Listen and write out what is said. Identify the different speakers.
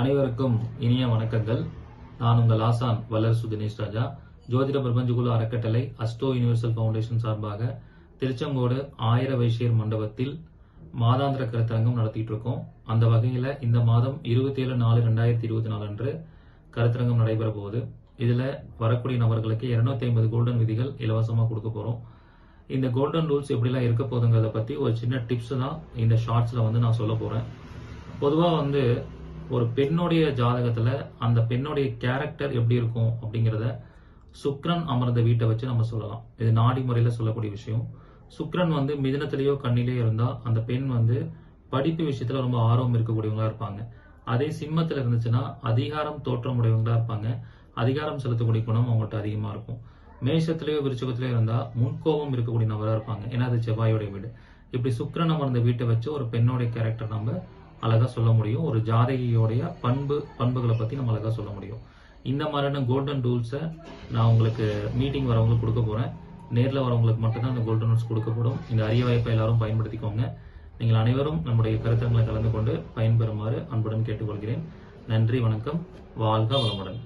Speaker 1: அனைவருக்கும் இனிய வணக்கங்கள். நான் உங்கள் ஆசான் வல்லரசு தினேஷ் ராஜா. ஜோதிட பிரபஞ்சகுழு அறக்கட்டளை அஸ்டோ யுனிவர்சல் ஃபவுண்டேஷன் சார்பாக திருச்செங்கோடு ஆயிர வைசியர் மண்டபத்தில் மாதாந்திர கருத்தரங்கம் நடத்திட்டு இருக்கோம். அந்த வகையில் இந்த மாதம் இருபத்தி ஏழு நாலு ரெண்டாயிரத்தி இருபத்தி நாலு அன்று கருத்தரங்கம் நடைபெற போகுது. இதில் வரக்கூடிய நபர்களுக்கு இருநூத்தி ஐம்பது கோல்டன் விதிகள் இலவசமாக கொடுக்க போகிறோம் இந்த கோல்டன் ரூல்ஸ் எப்படிலாம் இருக்க போகுதுங்கிறத பற்றி ஒரு சின்ன டிப்ஸ் தான் இந்த ஷார்ட்ஸில் வந்து நான் சொல்ல போகிறேன் பொதுவாக வந்து ஒரு பெண்ணுடைய ஜாதகத்தில் அந்த பெண்ணுடைய கேரக்டர் எப்படி இருக்கும் அப்படிங்கிறத சுக்ரன் அமர்ந்த வீட்டை வச்சு நம்ம சொல்லலாம். இது நாடி முறையில் சொல்லக்கூடிய விஷயம். சுக்ரன் வந்து மிதனத்திலேயோ கண்ணிலேயோ இருந்தால் அந்த பெண் வந்து படிப்பு விஷயத்தில் ரொம்ப ஆர்வம் இருக்கக்கூடியவங்களா இருப்பாங்க. அதே சிம்மத்தில் இருந்துச்சுன்னா அதிகாரம் தோற்றம் உடையவங்களா இருப்பாங்க. அதிகாரம் செலுத்தக்கூடிய குணம் அவங்கள்ட்ட அதிகமாக இருக்கும். மேஷத்திலேயோ விருச்சகத்திலேயோ இருந்தால் முன்கோபம் இருக்கக்கூடிய நபராக இருப்பாங்க. ஏன்னா அது செவ்வாயோடைய வீடு. இப்படி சுக்ரன் அமர்ந்த வீட்டை வச்சு ஒரு பெண்ணோடைய கேரக்டர் நம்ம அழகாக சொல்ல முடியும். ஒரு ஜாதகியோடைய பண்பு பண்புகளை பற்றி நம்ம அழகாக சொல்ல முடியும். இந்த மாதிரியான கோல்டன் டூல்ஸை நான் உங்களுக்கு மீட்டிங் வரவங்களுக்கு கொடுக்க போகிறேன் நேரில் வரவங்களுக்கு மட்டும்தான் அந்த கோல்டன் டூல்ஸ் கொடுக்கப்படும். இந்த அரிய வாய்ப்பை எல்லாரும் பயன்படுத்திக்கோங்க. நீங்கள் அனைவரும் நம்முடைய கருத்தங்களை கலந்து கொண்டு பயன்பெறுமாறு அன்புடன் கேட்டுக்கொள்கிறேன். நன்றி வணக்கம். வாழ்க வளமுடன்.